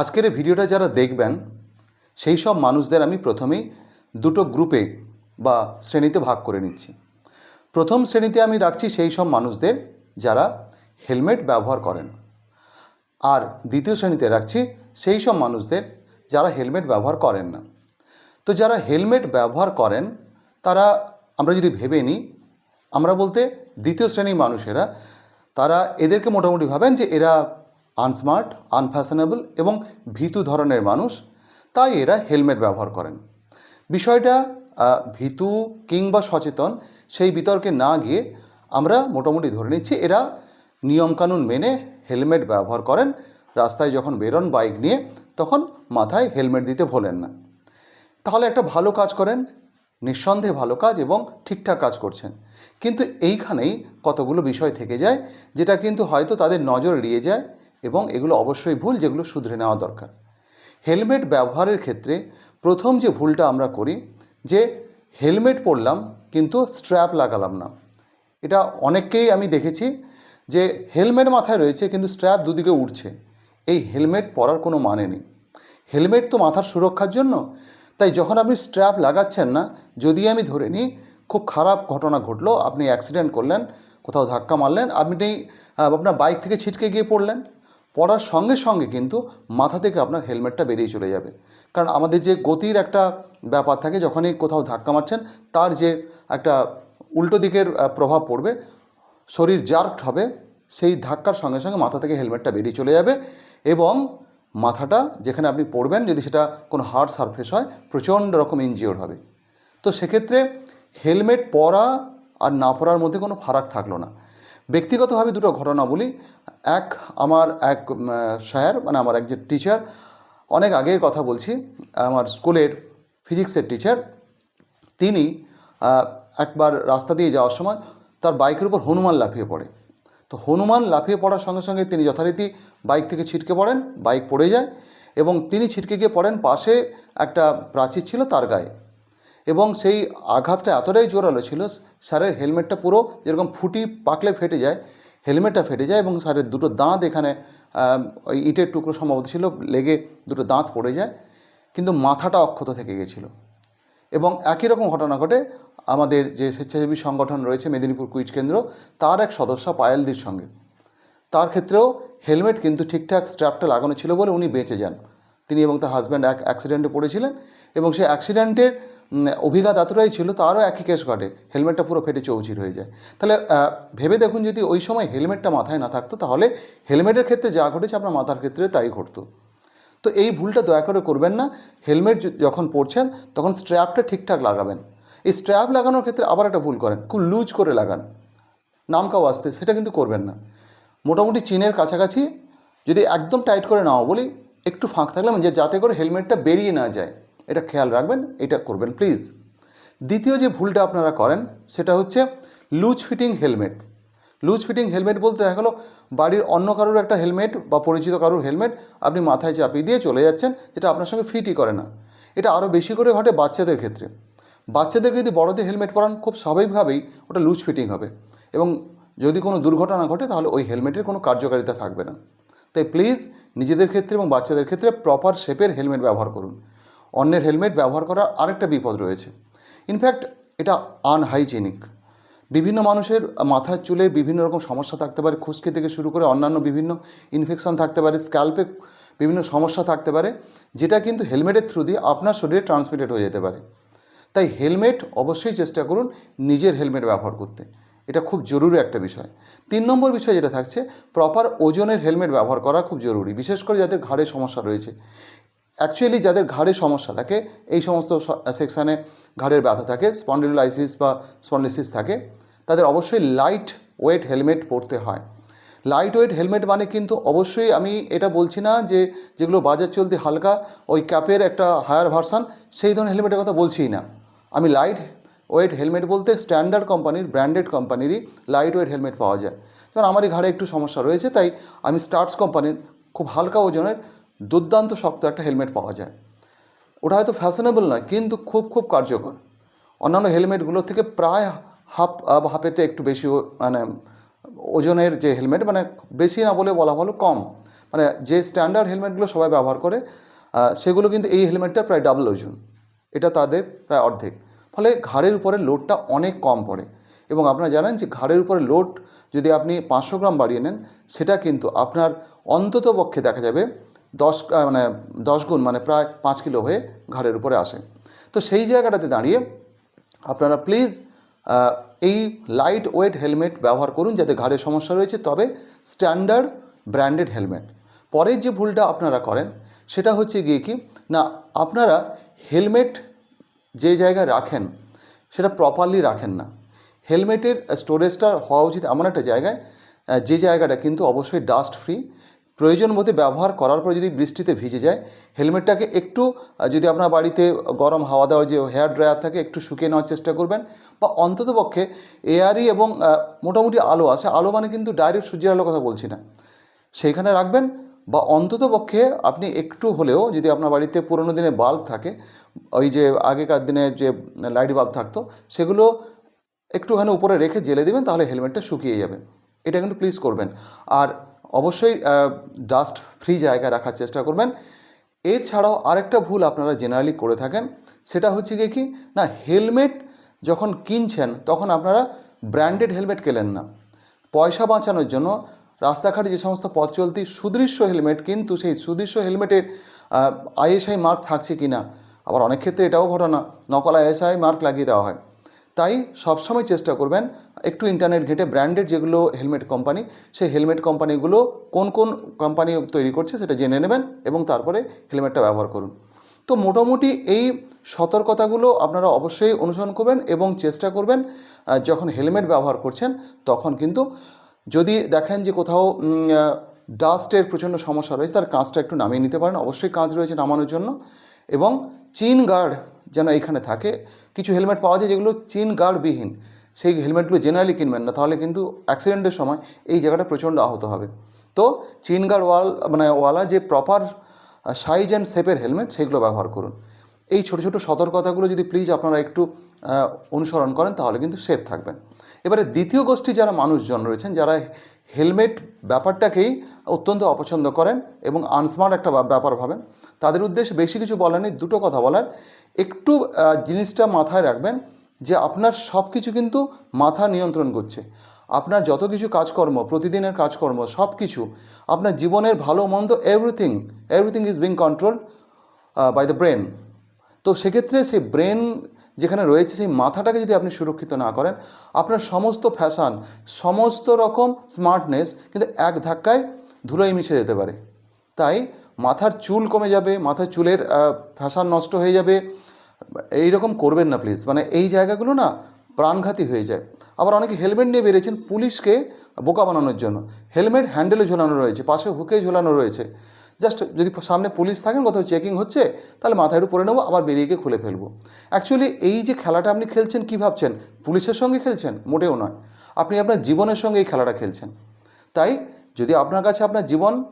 আজকের ভিডিওটা যারা দেখবেন, সেই সব মানুষদের আমি প্রথমেই দুটো গ্রুপে বা শ্রেণীতে ভাগ করে নিচ্ছি। প্রথম শ্রেণীতে আমি রাখছি সেই সব মানুষদের যারা হেলমেট ব্যবহার করেন। আর দ্বিতীয় শ্রেণীতে রাখছি সেই সব মানুষদের যারা হেলমেট ব্যবহার করেন না। তো যারা হেলমেট ব্যবহার করেন, তারা, আমরা যদি ভেবে নিই, আমরা বলতে দ্বিতীয় শ্রেণির মানুষেরা, তারা এদেরকে মোটামুটি ভাবেন যে এরা আনস্মার্ট, আনফ্যাশনেবল এবং ভীতু ধরনের মানুষ, তাই এরা হেলমেট ব্যবহার করেন। বিষয়টা ভীতু কিংবা সচেতন, সেই বিতর্কে না গিয়ে আমরা মোটামুটি ধরে নিচ্ছি এরা নিয়মকানুন মেনে হেলমেট ব্যবহার করেন। রাস্তায় যখন বেরোন বাইক নিয়ে, তখন মাথায় হেলমেট দিতে ভোলেন না। তাহলে একটা ভালো কাজ করেন, নিঃসন্দেহে ভালো কাজ এবং ঠিকঠাক কাজ করছেন। কিন্তু এইখানেই কতগুলো বিষয় থেকে যায়, যেটা কিন্তু হয়তো তাদের নজর এড়িয়ে যায় এবং এগুলো অবশ্যই ভুল যেগুলো শুধরে নেওয়া দরকার। হেলমেট ব্যবহারের ক্ষেত্রে প্রথম যে ভুলটা আমরা করি, যে হেলমেট পরলাম কিন্তু স্ট্র্যাপ লাগালাম না। এটা অনেককেই আমি দেখেছি যে হেলমেট মাথায় রয়েছে কিন্তু স্ট্র্যাপ দুদিকে উঠছে এই হেলমেট পরার কোনো মানে নেই। হেলমেট তো মাথার সুরক্ষার জন্য। তাই যখন আপনি স্ট্র্যাপ লাগাচ্ছেন না, যদি আমি ধরে নিই খুব খারাপ ঘটনা ঘটলো, আপনি অ্যাক্সিডেন্ট করলেন, কোথাও ধাক্কা মারলেন, আপনি আপনার বাইক থেকে ছিটকে গিয়ে পড়লেন পড়ার সঙ্গে সঙ্গে কিন্তু মাথা থেকে আপনার হেলমেটটা বেরিয়ে চলে যাবে। কারণ আমাদের যে গতির একটা ব্যাপার থাকে, যখনই কোথাও ধাক্কা মারছেন, তার যে একটা উল্টো দিকের প্রভাব পড়বে, শরীর জার্কড হবে, সেই ধাক্কার সঙ্গে সঙ্গে মাথা থেকে হেলমেটটা বেরিয়ে চলে যাবে এবং মাথাটা যেখানে আপনি পড়বেন, যদি সেটা কোনো হার্ড সারফেস হয়, প্রচণ্ড রকম ইনজিওর হবে। তো সেক্ষেত্রে হেলমেট পরা আর না পরার মধ্যে কোনো ফারাক থাকল না। ব্যক্তিগতভাবে দুটো ঘটনা বলি। এক, আমার এক স্যার মানে আমার এক যে টিচার অনেক আগের কথা বলছি, আমার স্কুলের ফিজিক্সের টিচার তিনি একবার রাস্তা দিয়ে যাওয়ার সময় তার বাইকের উপর হনুমান লাফিয়ে পড়ে। তো হনুমান লাফিয়ে পড়ার সঙ্গে সঙ্গে তিনি যথারীতি বাইক থেকে ছিটকে পড়েন বাইক পড়ে যায় এবং তিনি ছিটকে গিয়ে পড়েন পাশে একটা প্রাচীর ছিল তার গায়ে। এবং সেই আঘাতটা এতটাই জোরালো ছিল, স্যারের হেলমেটটা পুরো যেরকম ফুটি পাকলে ফেটে যায়, হেলমেটটা ফেটে যায় এবং স্যারের দুটো দাঁত এখানে ওই ইটের টুকরো সম্ভবত ছিল, লেগে দুটো দাঁত পড়ে যায়, কিন্তু মাথাটা অক্ষত থেকে গেছিল। এবং একই রকম ঘটনা ঘটে, আমাদের যে স্বেচ্ছাসেবী সংগঠন রয়েছে মেদিনীপুর কুইজ কেন্দ্র, তার এক সদস্য পায়েলদির সঙ্গে। তার ক্ষেত্রেও হেলমেট কিন্তু ঠিকঠাক স্ট্র্যাপটা লাগানো ছিল বলে উনি বেঁচে যান। তিনি এবং তার হাজব্যান্ড এক অ্যাক্সিডেন্টে পড়েছিলেন এবং সেই অ্যাক্সিডেন্টের অভিঘাত এতটাই ছিল তারও একই কেস ঘটে। হেলমেটটা পুরো ফেটে চৌচির হয়ে যায়। তাহলে ভেবে দেখুন যদি ওই সময় হেলমেটটা মাথায় না থাকতো, তাহলে হেলমেটের ক্ষেত্রে যা ঘটেছে আপনার মাথার ক্ষেত্রে তাই ঘটতো। তো এই ভুলটা দয়া করে করবেন না। হেলমেট যখন পরছেন, তখন স্ট্র্যাপটা ঠিকঠাক লাগাবেন। এই স্ট্র্যাপ লাগানোর ক্ষেত্রে আবার একটা ভুল করেন খুব লুজ করে লাগান। নামকাও আসতে, সেটা কিন্তু করবেন না। মোটামুটি চিনের কাছাকাছি যদি একদম টাইট করে নাও, বলি একটু ফাঁক থাকলাম যে যাতে করে হেলমেটটা বেরিয়ে না যায়। এটা খেয়াল রাখবেন, এটা করবেন প্লিজ দ্বিতীয় যে ভুলটা আপনারা করেন, সেটা হচ্ছে loose fitting helmet loose fitting helmet বলতে দেখা গেলো বাড়ির অন্য কারোর একটা হেলমেট বা পরিচিত কারোর হেলমেট আপনি মাথায় চাপিয়ে দিয়ে চলে যাচ্ছেন, যেটা আপনার সঙ্গে ফিটই করে না। এটা আরও বেশি করে ঘটে বাচ্চাদের ক্ষেত্রে। বাচ্চাদেরকে যদি বড়দের হেলমেট পরান, খুব স্বাভাবিকভাবেই ওটা লুজ ফিটিং হবে। এবং যদি কোনো দুর্ঘটনা ঘটে, তাহলে ওই হেলমেটের কোনো কার্যকারিতা থাকবে না। তাই প্লিজ নিজেদের ক্ষেত্রে এবং বাচ্চাদের ক্ষেত্রে প্রপার শেপের হেলমেট ব্যবহার করুন। অন্যের হেলমেট ব্যবহার করার আরেকটা বিপদ রয়েছে। ইনফ্যাক্ট এটা আনহাইজেনিক বিভিন্ন মানুষের মাথার চুলে বিভিন্ন রকম সমস্যা থাকতে পারে, খুশকি থেকে শুরু করে অন্যান্য বিভিন্ন ইনফেকশন থাকতে পারে স্ক্যাল্পে বিভিন্ন সমস্যা থাকতে পারে, যেটা কিন্তু হেলমেটের থ্রু দিয়ে আপনার শরীরে ট্রান্সমিটেড হয়ে যেতে পারে। তাই হেলমেট অবশ্যই চেষ্টা করুন নিজের হেলমেট ব্যবহার করতে। এটা খুব জরুরি একটা বিষয়। তিন নম্বর বিষয় যেটা থাকছে প্রপার ওজনের হেলমেট ব্যবহার করা খুব জরুরি, বিশেষ করে যাদের ঘাড়ে সমস্যা রয়েছে। অ্যাকচুয়ালি যাদের ঘাড়ে সমস্যা থাকে, এই সমস্ত সেকশানে ঘাড়ের ব্যথা থাকে স্পন্ডিলাইসিস বা স্পন্ডিসিস থাকে, তাদের অবশ্যই লাইট ওয়েট হেলমেট পরতে হয়। লাইট ওয়েট হেলমেট মানে কিন্তু অবশ্যই আমি এটা বলছি না যে, যেগুলো বাজার চলতি হালকা, ওই ক্যাপের একটা হায়ার ভার্সান সেই ধরনের হেলমেটের কথা বলছিই না। আমি লাইট ওয়েট হেলমেট বলতে স্ট্যান্ডার্ড কোম্পানির ব্র্যান্ডেড কোম্পানিরই লাইট ওয়েট হেলমেট পাওয়া যায়। কারণ আমারই ঘাড়ে একটু সমস্যা রয়েছে, তাই আমি স্টার্টস কোম্পানির খুব হালকা ওজনের দুর্দান্ত শক্ত একটা হেলমেট পাওয়া যায়। ওটা হয়তো ফ্যাশনেবল নয়, কিন্তু খুব খুব কার্যকর। অন্যান্য হেলমেটগুলোর থেকে প্রায় হাফ হাফেতে একটু বেশি মানে ওজনের যে হেলমেট মানে বেশি না বলে বলা ভালো কম। মানে যে স্ট্যান্ডার্ড হেলমেটগুলো সবাই ব্যবহার করে সেগুলো কিন্তু এই হেলমেটটা প্রায় ডাবল ওজন। এটা তাদের প্রায় অর্ধেক। ফলে ঘাড়ের উপরে লোডটা অনেক কম পড়ে। এবং আপনারা জানেন যে ঘাড়ের উপরে লোড যদি আপনি পাঁচশো গ্রাম বাড়িয়ে নেন, সেটা কিন্তু আপনার অন্তত পক্ষে দেখা যাবে দশ মানে দশ গুণ মানে প্রায় পাঁচ কিলো হয়ে ঘাড়ের উপরে আসে। তো সেই জায়গাটাতে দাঁড়িয়ে আপনারা প্লিজ এই লাইট ওয়েট হেলমেট ব্যবহার করুন যাতে ঘাড়ে সমস্যা রয়েছে। তবে স্ট্যান্ডার্ড ব্র্যান্ডেড হেলমেট পরের যে ভুলটা আপনারা করেন, সেটা হচ্ছে গিয়ে কি, না, আপনারা হেলমেট যে জায়গায় রাখেন, সেটা প্রপারলি রাখেন না। হেলমেটের স্টোরেজটা হওয়া উচিত এমন একটা জায়গায় যে জায়গাটা কিন্তু অবশ্যই ডাস্ট ফ্রি প্রয়োজন মতো ব্যবহার করার পর যদি বৃষ্টিতে ভিজে যায়, হেলমেটটাকে একটু যদি আপনার বাড়িতে গরম হাওয়া দেওয়ার যে হেয়ার ড্রায়ার থাকে, একটু শুকিয়ে নেওয়ার চেষ্টা করবেন বা অন্ততপক্ষে এয়ারি এবং মোটামুটি আলো আছে। আলো মানে কিন্তু ডাইরেক্ট সূর্যের আলোর কথা বলছি না। সেইখানে রাখবেন বা অন্তত পক্ষে আপনি একটু হলেও যদি আপনার বাড়িতে পুরোনো দিনে বাল্ব থাকে, ওই যে আগেকার দিনে যে লাইট বাল্ব থাকতো, সেগুলো একটুখানি উপরে রেখে জেলে দেবেন, তাহলে হেলমেটটা শুকিয়ে যাবে। এটা কিন্তু প্লিজ করবেন। আর অবশ্যই ডাস্ট ফ্রি জায়গায় রাখার চেষ্টা করবেন। এর ছাড়াও আরেকটা ভুল আপনারা জেনারেলি করে থাকেন, সেটা হচ্ছে কি? না হেলমেট যখন কিনছেন, তখন আপনারা ব্র্যান্ডেড হেলমেট কেনেন না। পয়সা বাঁচানোর জন্য রাস্তাঘাটে যে সমস্ত পথ চলতি সুদৃশ্য হেলমেট কিন্তু সেই সুদৃশ্য হেলমেটের আইএসআই মার্ক থাকছে কি না আবার অনেক ক্ষেত্রে এটাও ঘটনা, নকল আইএসআই মার্ক লাগিয়ে দেওয়া হয়। তাই সবসময় চেষ্টা করবেন একটু ইন্টারনেট ঘেটে ব্র্যান্ডেড যেগুলো হেলমেট কোম্পানি সেই হেলমেট কোম্পানিগুলো কোন কোন কোম্পানি তৈরি করছে সেটা জেনে নেবেন এবং তারপরে হেলমেটটা ব্যবহার করুন। তো মোটামুটি এই সতর্কতাগুলো আপনারা অবশ্যই অনুসরণ করবেন এবং চেষ্টা করবেন যখন হেলমেট ব্যবহার করছেন তখন কিন্তু যদি দেখেন যে কোথাও ডাস্টের প্রচণ্ড সমস্যা রয়েছে, তার কাঁচটা একটু নামিয়ে নিতে পারেন। অবশ্যই কাঁচ রয়েছে নামানোর জন্য এবং চিন গার্ড যেন এখানে থাকে। কিছু হেলমেট পাওয়া যায় যেগুলো চিন গার্ডবিহীন সেই হেলমেটগুলো জেনারেলি কিনবেন না, তাহলে কিন্তু অ্যাক্সিডেন্টের সময় এই জায়গাটা প্রচণ্ড আহত হবে। তো চিন গার্ড ওয়াল মানে ওয়ালা যে প্রপার সাইজ অ্যান্ড শেপের হেলমেট সেগুলো ব্যবহার করুন। এই ছোটো ছোটো সতর্কতাগুলো যদি প্লিজ আপনারা একটু অনুসরণ করেন, তাহলে কিন্তু সেফ থাকবেন। এবারে দ্বিতীয় গোষ্ঠী যারা মানুষজন রয়েছেন, যারা হেলমেট ব্যাপারটাকেই অত্যন্ত অপছন্দ করেন এবং আনস্মার্ট একটা ব্যাপার ভাবেন, তাদের উদ্দেশ্যে বেশি কিছু বলার নেই দুটো কথা বলার। একটু জিনিসটা মাথায় রাখবেন যে আপনার সব কিছু কিন্তু মাথা নিয়ন্ত্রণ করছে। আপনার যত কিছু কাজকর্ম, প্রতিদিনের কাজকর্ম সব কিছু আপনার জীবনের ভালো, মন্দ everything everything is being control by the brain তো সেক্ষেত্রে সেই ব্রেন যেখানে রয়েছে, সেই মাথাটাকে যদি আপনি সুরক্ষিত না করেন, আপনার সমস্ত ফ্যাশন সমস্ত রকম স্মার্টনেস কিন্তু এক ধাক্কায় ধুলোয় মিশে যেতে পারে। তাই মাথার চুল কমে যাবে, মাথার চুলের ফ্যাশন নষ্ট হয়ে যাবে এই রকম করবেন না প্লিজ মানে এই জায়গাগুলো না প্রাণঘাতী হয়ে যায়। আবার অনেকে হেলমেট নিয়ে বেরিয়েছেন পুলিশকে বোকা বানানোর জন্য। হেলমেট হ্যান্ডেলে ঝোলানো রয়েছে, পাশে হুকে ঝোলানো রয়েছে। জাস্ট যদি সামনে পুলিশ থাকেন, কোথাও চেকিং হচ্ছে, তাহলে মাথায় একটু পরে নেব, আবার বেরিয়ে গিয়ে খুলে ফেলব। অ্যাকচুয়ালি এই যে খেলাটা আপনি খেলছেন, কী ভাবছেন? পুলিশের সঙ্গে খেলছেন? মোটেও নয়। আপনি আপনার জীবনের সঙ্গে এই খেলাটা খেলছেন। তাই যদি আপনার কাছে আপনার জীবন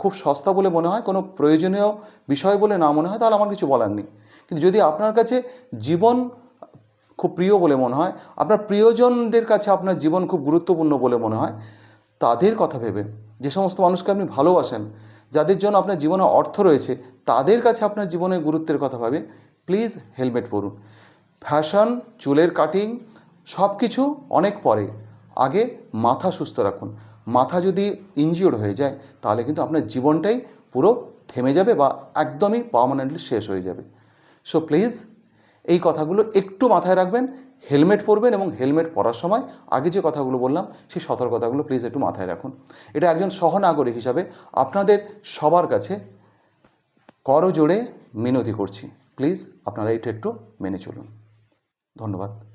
খুব সস্তা বলে মনে হয়, কোনো প্রয়োজনীয় বিষয় বলে না মনে হয়, তাহলে আমার কিছু বলার নেই। কিন্তু যদি আপনার কাছে জীবন খুব প্রিয় বলে মনে হয়, আপনার প্রিয়জনদের কাছে আপনার জীবন খুব গুরুত্বপূর্ণ বলে মনে হয়, তাদের কথা ভেবে, যে সমস্ত মানুষকে আপনি ভালোবাসেন, যাদের জন্য আপনার জীবনে অর্থ রয়েছে, তাদের কাছে আপনার জীবনের গুরুত্বের কথা ভাবে প্লিজ হেলমেট পরুন। ফ্যাশন চুলের কাটিং সব কিছু অনেক পরে, আগে মাথা সুস্থ রাখুন। মাথা যদি ইনজিওর্ড হয়ে যায়, তাহলে কিন্তু আপনার জীবনটাই পুরো থেমে যাবে বা একদমই পার্মানেন্টলি শেষ হয়ে যাবে। সো প্লিজ এই কথাগুলো একটু মাথায় রাখবেন হেলমেট পরবেন এবং হেলমেট পরার সময় আগে যে কথাগুলো বললাম, সেই সতর্কতাগুলো প্লিজ একটু মাথায় রাখুন। এটা একজন সহনাগরিক হিসাবে আপনাদের সবার কাছে করজোড়ে মিনতি করছি। প্লিজ আপনারা এটা একটু মেনে চলুন। ধন্যবাদ।